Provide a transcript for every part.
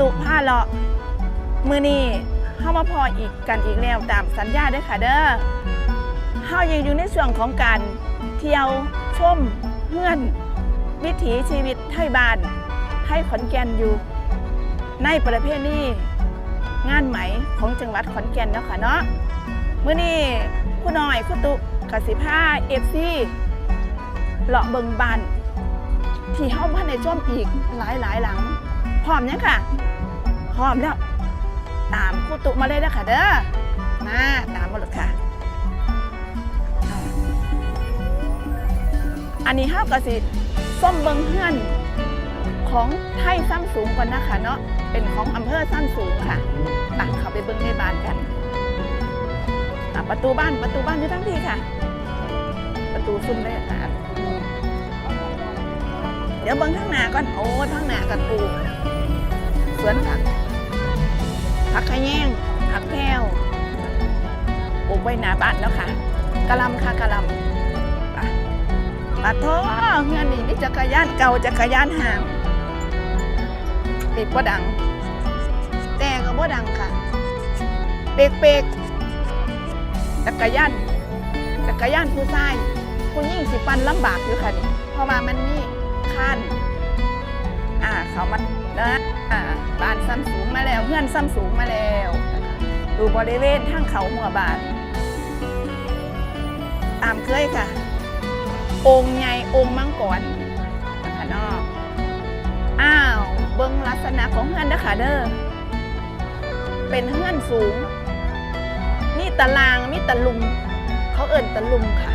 ตุผ้าเลาะมือนี้เข้ามาพออีกกันอีกแล้วตามสัญญาด้วยค่ะเด้อเฮายังอยู่ในช่วงของการเที่ยวชมเฮือน วิถีชีวิตไทยบ้านให้ขอนแก่นอยู่ ในประเภทนี้งานไหมของจังหวัดขอนแก่นเนาะค่ะเนาะมื้อนี้คู่น้อยคู่ตุกสิผ้าเอฟซีเลาะเบิงบานที่เฮาพันในชมอีกหลายหลายหลัง พร้อมยังค่ะพร้อมแล้ว ตามคู่ตุมาเลยนะคะเด้อมาตามมาเลยค่ะ อันนี้เฮาก็สิส้มเบิงเฮือนของไทยซ้ำสูงก่อนนะคะเนาะเป็นของอำเภอซ้ำสูงค่ะตักเข้าไปเบิงในบ้านกันประตูบ้านประตูบ้านอยู่ทั้งที่ค่ะ ประตูซุ้มได้ค่ะเดี๋ยวเบิ่งข้างหน้าก่อนโอ้ข้างหน้ากันปลูก สวนผักผักขะแยงผักแก้วปลูกไว้หนาบ้านแล้วค่ะกะลำค่ะกะลำไปปะโทเงินนี่มีจักรยานเก่าจักรยานห่างปิดบ่ดัง แต่ก็บ่ดังค่ะ เปกเปกจักรยานจักรยานผู้ชายผู้หญิงสิปันลำบากอยู่ค่ะนี่เพราะว่ามันนี่ขั้นอ่าเขามา นะบ้านซ้ำสูงมาแล้วเพื่อนซ้ำสูงมาแล้วนะคะดูบริเวณทางเขาหัวบานตามเคยค่ะ องค์ใหญ่องค์มังกรนะคะนอกอ้าวเบิ้งลักษณะของเฮือนเด้อค่ะเด้อเป็นเฮือนสูงมีตารางมีตะลุมเขาเอิ่นตะลุมค่ะ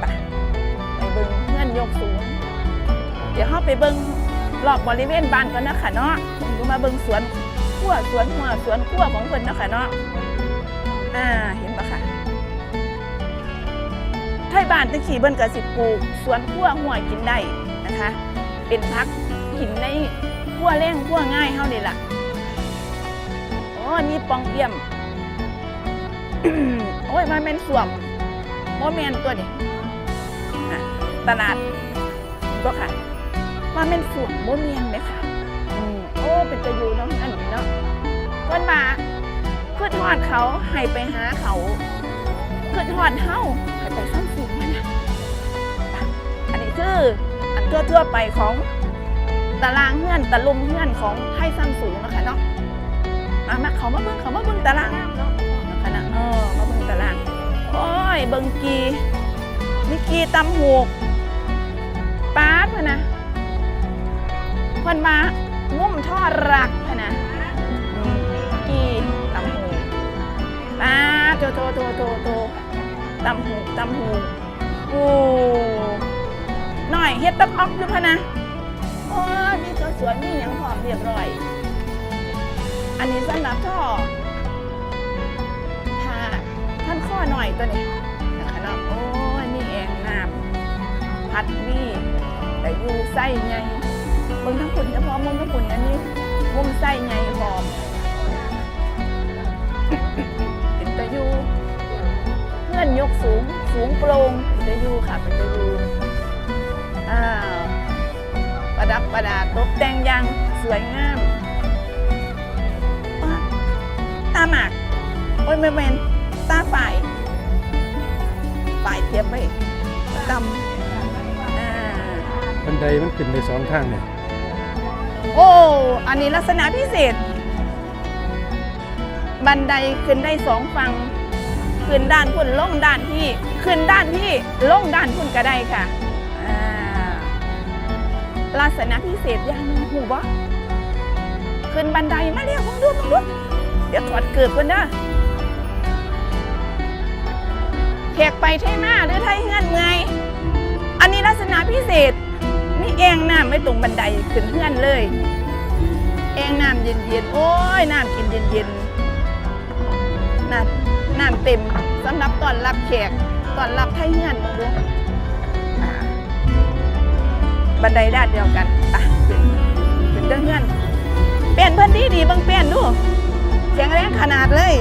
ไปไปเบิ้งเฮือนยกสูง เดี๋ยวเข้าไปเบิ้ง รอบบริเวณบ้านก่อนนะคะเนาะผมก็มาเบิ้งสวนขั้วสวนหัวสวนขั้วของเพิ่นนะคะเนาะอ่าเห็นปะคะไทยบ้านตะขี่เบิ้นกับสิปลูกสวนขั้วหัวกินได้นะคะ เป็นพักกินในขั้วแรงขั้วง่ายเท่านี่ล่ะโอ้นี่ปองเอี่ยมโอ้ยมันเป็นสวมโมเมนตัวนี้อะตลาดก็ค่ะ ว่าเป็นสวมโมเมียนเลยค่ะอืมโอ้เป็นตะยูเนาะอันนี้เนาะเพิ่นมาขึ้นทอดเขาให้ไปหาเขาขึ้นทอดเฮาให้ไปซ้ำสูงมานะอะอันนี้คืออันทั่วๆไปของตารางเฮือนตะลุมเฮือนของไทยซ้ำสูงนะคะเนาะมามาเขามาเบิ่งเขามาเบิ่งตารางนะคะนะเออมาเบิ่งตารางโอ้ยเบิ่งกีมิกีตำหูกป๊าดพะนะเพิ่นมางุ่มทอดรักพะนะกีตำหูกป๊าโตโตโตโตโตตำหูตำหูโอ้หน่อยเฮ็ดตับออกอยู่พะนะโอ้มีสวยๆมีหยังพร้อมเรียบร้อย อันนี้สำหรับท่อผ้าท่านข้อหน่อยตัวนี้นะคะเนาะโอ้ยมีแองน้ำพัดมีแต่อยู่ไส้ไง มึงทั้งคุณเฉพาะมึงทั้งคุณอันนี้มุมไส้ไงหอมเป็นตะยูเพื่อนยกสูงสูงโปร่งเป็นตะยูค่ะเป็นตะยูอ้าวประดับประดาตกแต่งอยังสวยงามตาหมากโอ้ยไม่เป็นตาฝ่ายฝ่ายเทียบไปตำอ่าบันไดมันขึ้นไปสองทางเนี่ย โอ้ อันนี้ลักษณะพิเศษ บันไดขึ้นได้สองฝั่งขึ้นด้านพุ่นล่งด้านที่ขึ้นด้านที่ล่งด้านพุ่นก็ได้ค่ะลักษณะพิเศษอย่างหนึงหูบ่ขึ้นบันไดมาเรียกมึงดูมึงดูเดี๋ยวถอดเกือบกันนะแขกไปไทยมาหรือไทยเฮือนเมื่อยอันนี้ลักษณะพิเศษ แอ่งน้ำไม่ตรงบันไดขึ้นเฮือนเลย แอ่งน้ำเย็นๆ โอ้ยน้ำกินเย็นๆน้ำน้ำเต็มสำหรับตอนรับแขกตอนรับไทยเฮือนดูบันไดด้านเดียวกันอะขึ้นขึ้นเจ้าเฮือนเปลี่ยนเพื่อนดีดีบังเปลี่ยนดูเสียงแรงขนาดเลย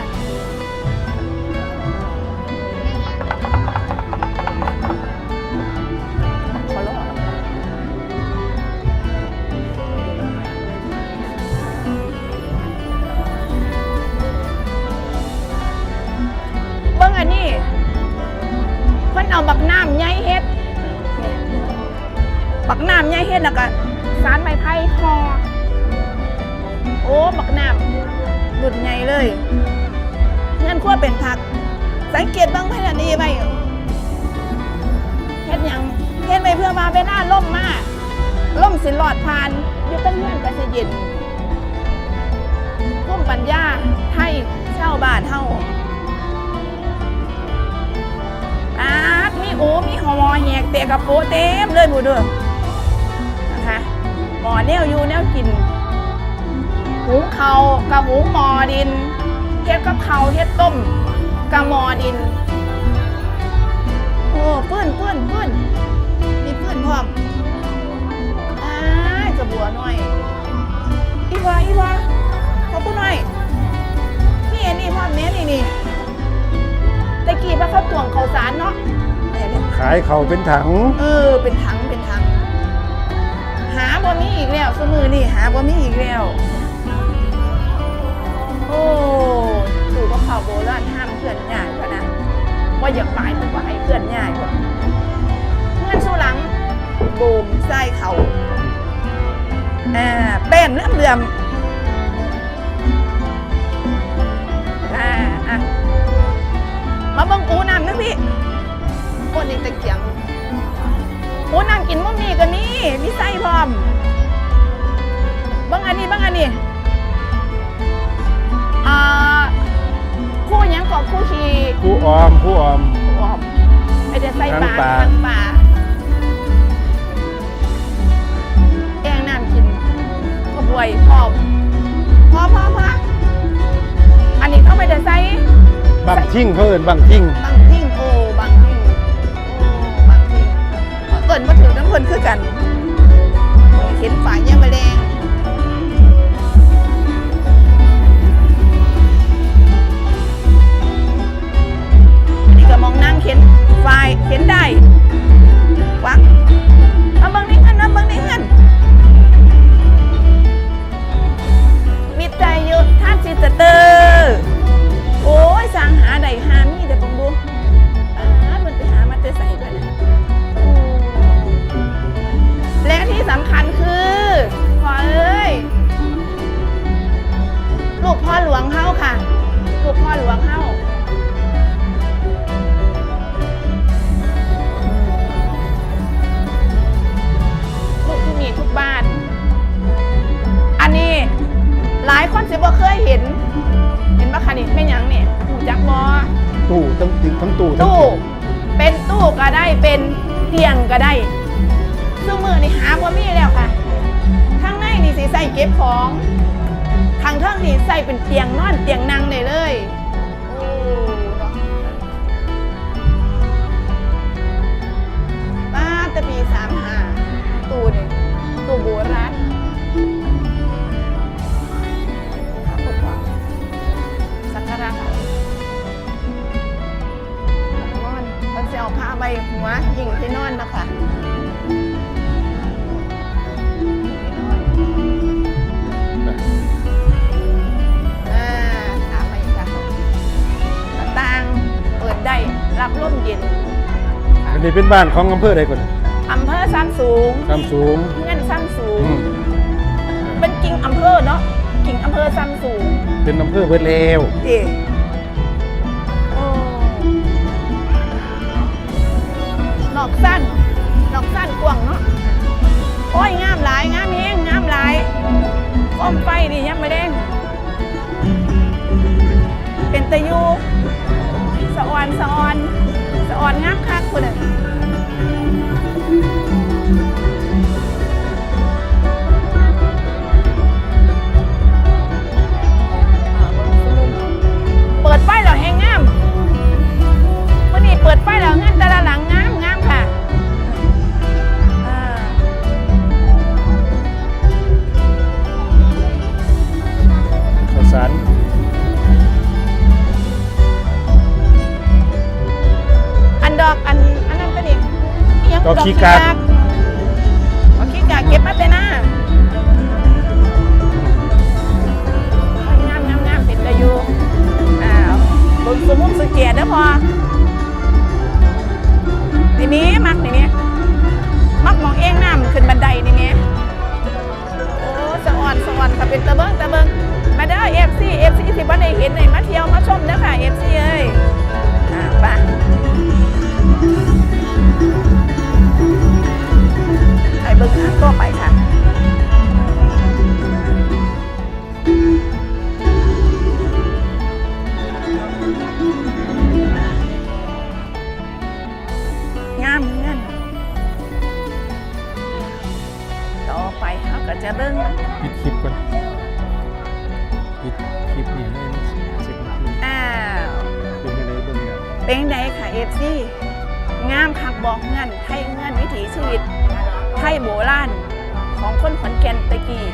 ม ผัก สังเกตบ้างพนันนี้ไปเฮ็ดยังเฮ็ดไปเพื่อมาเป็นหน้าล่มมากล่มสิหลอดพานอยู่ตั้งเงื่อนก็จะเย็นพุ่มปัญญาไทยเช่าบ้านเฮาอาดมีโอ้มีหอแหกเตะกระโปเต็มเลยหมูเด้อนะคะหมอแนวอยู่แนวกินหุงเขากับหุงหมอดินเฮ็ดกับเขาเฮ็ดต้ม กับหมอดิน โอ้ปื้นปื้นปื้นมีปื้นพร้อมอ้ายกระบัวหน่อย อีวาอีวาขอบคุณหน่อย นี่อันนี้พร้อมเนี้ยนี่นี่ตะกี้พระเขาตวงเขาวสารเนาะเนี่ยเนี่ยขายเขาเป็นถัง เออ เป็นถังเป็นถัง หาบ่มีอีกแล้วสมือนี่หาบ่มีอีกแล้ว โอ้ตู่ก็เผาโบราณห้าม เพื่อนง่ายกว่านะว่าอย่าปลายผมว่าให้เพื่อนง่ายกว่าเงื่อนสู้หลังโบมไส้เขาอ่าแป้นเลื่อมเลื่อมอ่าอะมาเบังปูน้ำนึกพี่โคตรนี่ตะเกียงโอ้นางกินมั่มีกันนี่มีไส้พร้อมบางอันนี้บางอันนี้อ่า คู่หยังกอบคู่ชีผู้ออมผู้ออม คู่ออมไอเดียไส้ปลาทางปลาทางปลาแองน้ำกินกระบวยพร้อมพอพอพออันนี้เข้าไปเดี๋ยวใส่บังทิ้งเขาเอินบังทิ้ง บาง เข็นได้วัก ตู้ทั้งตู้ เป็นตู้ก็ได้เป็นเตียงก็ได้ซึ่งมือนี่หาบ่มีแล้วค่ะข้างในนี่สิใส่เก็บของทางเทิงนี่ใส่เป็นเตียงนอนเตียงนั่งได้เลย จะเอาผ้าใบหัวยิงที่นอนนะคะที่นอนอ่าถามมาอีกค่ะหน้าต่างเปิดได้รับลมเย็นอันนี้เป็นบ้านของอำเภอใดก่อนอำเภอซ้ำสูงคำสูงเงินซ้ำสูงอืมเป็นกิ่งอำเภอเนาะกิ่งอำเภอซ้ำสูง เป็นอำเภอเบิดเลวเอ๋ สั้น ดอกสั้นกว่างเนาะ โอ้ยงามหลายงามแห้งงามหลายก้มไฟดิยังไม่ไดงเป็นตะยูสะออนสะออนสะออนงามคักคนน่ะ ขี้กากบักขี้กากเก็บมาแต่หน้างามงามงามเป็นตะยูอ้าวเบิ่งสมุนสเกียเด้อพอทีนี้มักนี่นี่มักมองเองน้ำขึ้นบันไดนี่นี่โอ้สะอ่อนสะอ่อนค่ะเป็นตะเบิงตะเบิงมาเด้อเอฟซีเอฟซีที่บ้านได้เห็นเลยมาเที่ยวมาชมเด้อค่ะเอฟซีเอ้ยอ่าไปไป แก่นตะกี้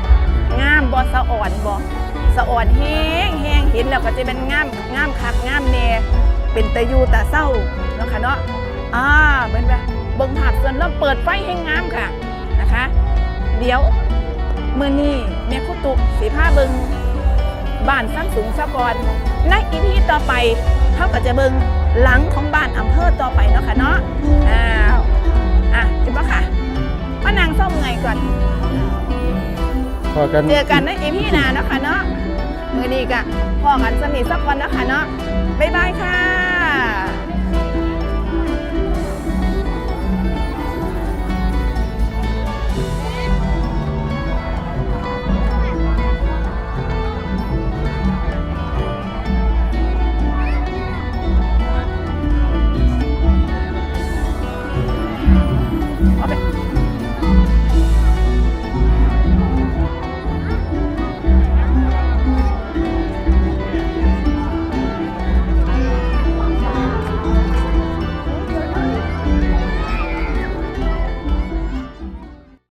งามบอสะอ่อนบอสะอ่อนแห้งแห้งเห็นแล้วก็จะเป็นงามงามคักงามแน่เป็นตะยูตาเศร้าเนาะค่ะเนาะอ่าเป็นแบบเบิ่งภาพส่วนแล้วเปิดไฟให้งามค่ะนะคะ เดี๋ยวมือนี้แม่คุตุสีผ้าเบิงบ้านสั้นสูงสะกอนในอีพีต่อไปเขาก็จะเบิงหลังของบ้านอำเภอต่อไปเนาะค่ะเนาะอ้า อกันเจอกันในอีพีหน้าเนาะค่ะเนาะมือนี้กะพอกันสนิทสักวันเนาะค่ะเนาะบ๊ายบายค่ะ